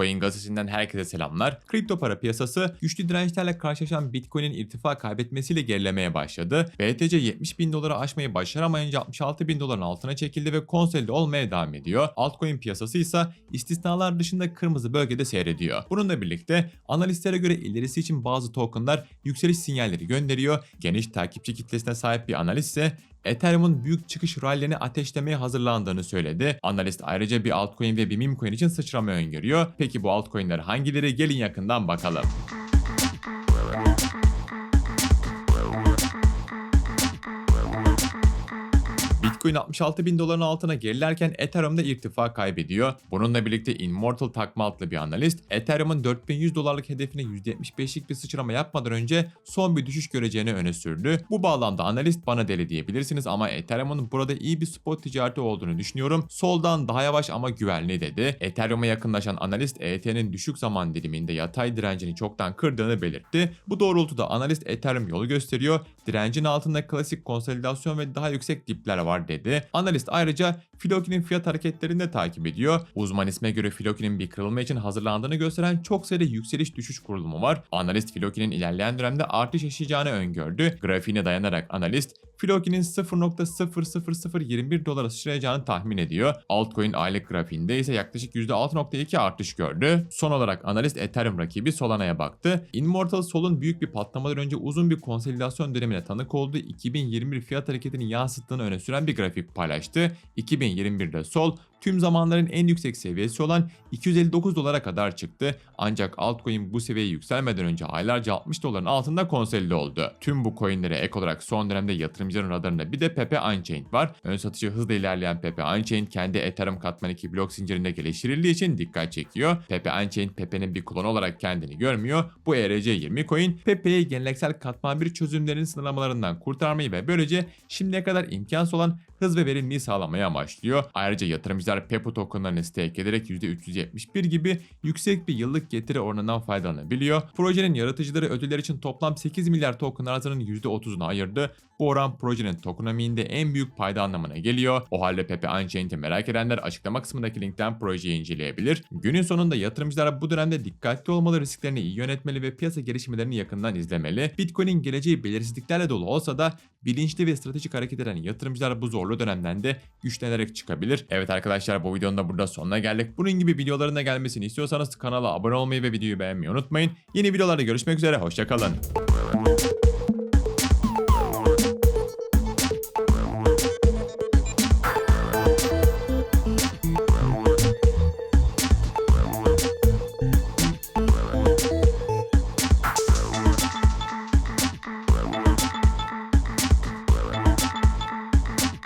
Coin gazetesinden herkese selamlar. Kripto para piyasası güçlü dirençlerle karşılaşan Bitcoin'in irtifa kaybetmesiyle gerilemeye başladı. BTC 70 bin doları aşmayı başaramayınca 66 bin doların altına çekildi ve konsolide olmaya devam ediyor. Altcoin piyasası ise istisnalar dışında kırmızı bölgede seyrediyor. Bununla birlikte analistlere göre ilerisi için bazı tokenlar yükseliş sinyalleri gönderiyor. Geniş takipçi kitlesine sahip bir analist ise Ethereum'un büyük çıkış rallerini ateşlemeye hazırlandığını söyledi. Analist ayrıca bir altcoin ve bir meme coin için sıçrama öngörüyor. Peki bu altcoin'ler hangileri? Gelin yakından bakalım. Bitcoin 66 bin doların altına gerilerken Ethereum'da irtifa kaybediyor. Bununla birlikte Immortal takma adlı bir analist, Ethereum'un 4100 dolarlık hedefine %75'lik bir sıçrama yapmadan önce son bir düşüş göreceğini öne sürdü. Bu bağlamda analist bana deli diyebilirsiniz ama Ethereum'un burada iyi bir spot ticareti olduğunu düşünüyorum. Soldan daha yavaş ama güvenli dedi. Ethereum'a yakınlaşan analist ET'nin düşük zaman diliminde yatay direncini çoktan kırdığını belirtti. Bu doğrultuda analist Ethereum yolu gösteriyor. Direncin altında klasik konsolidasyon ve daha yüksek dipler var dedi. Analist ayrıca Filoki'nin fiyat hareketlerini de takip ediyor. Uzman isme göre Filoki'nin bir kırılma için hazırlandığını gösteren çok sayıda yükseliş düşüş kurulumu var. Analist Filoki'nin ilerleyen dönemde artış yaşayacağını öngördü. Grafiğine dayanarak analist Filoki'nin 0.00021 dolara sıçrayacağını tahmin ediyor. Altcoin aylık grafiğinde ise yaklaşık %6.2 artış gördü. Son olarak analist Ethereum rakibi Solana'ya baktı. Immortal Sol'un büyük bir patlamadan önce uzun bir konsolidasyon dönemine tanık olduğu 2021 fiyat hareketini yansıttığını öne süren bir grafik paylaştı. 2021'de Sol tüm zamanların en yüksek seviyesi olan 259 dolara kadar çıktı. Ancak altcoin bu seviyeye yükselmeden önce aylarca 60 doların altında konsolide oldu. Tüm bu coinlere ek olarak son dönemde yatırımcıların radarında bir de Pepe Unchained var. Ön satışı hızla ilerleyen Pepe Unchained kendi Ethereum katman 2 blok zincirinde geliştirildiği için dikkat çekiyor. Pepe Unchained Pepe'nin bir klonu olarak kendini görmüyor. Bu ERC20 coin Pepe'yi geleneksel katman bir çözümlerin sınırlamalarından kurtarmayı ve böylece şimdiye kadar imkansız olan hız ve verimliliği sağlamaya amaçlıyor. Ayrıca yatırımcılar Pepe tokenlarını stake ederek %371 gibi yüksek bir yıllık getiri oranından faydalanabiliyor. Projenin yaratıcıları ödüller için toplam 8 milyar token arzının %30'unu ayırdı. Bu oran projenin tokenomiğinde en büyük payda anlamına geliyor. O halde Pepe Unchained'i merak edenler açıklama kısmındaki linkten projeyi inceleyebilir. Günün sonunda yatırımcılar bu dönemde dikkatli olmalı, risklerini iyi yönetmeli ve piyasa gelişmelerini yakından izlemeli. Bitcoin'in geleceği belirsizliklerle dolu olsa da bilinçli ve stratejik hareket eden yatırımcılar bu zorlu dönemden de güçlenerek çıkabilir. Evet arkadaşlar bu videonun da burada sonuna geldik. Bunun gibi videoların da gelmesini istiyorsanız kanala abone olmayı ve videoyu beğenmeyi unutmayın. Yeni videolarda görüşmek üzere, hoşçakalın.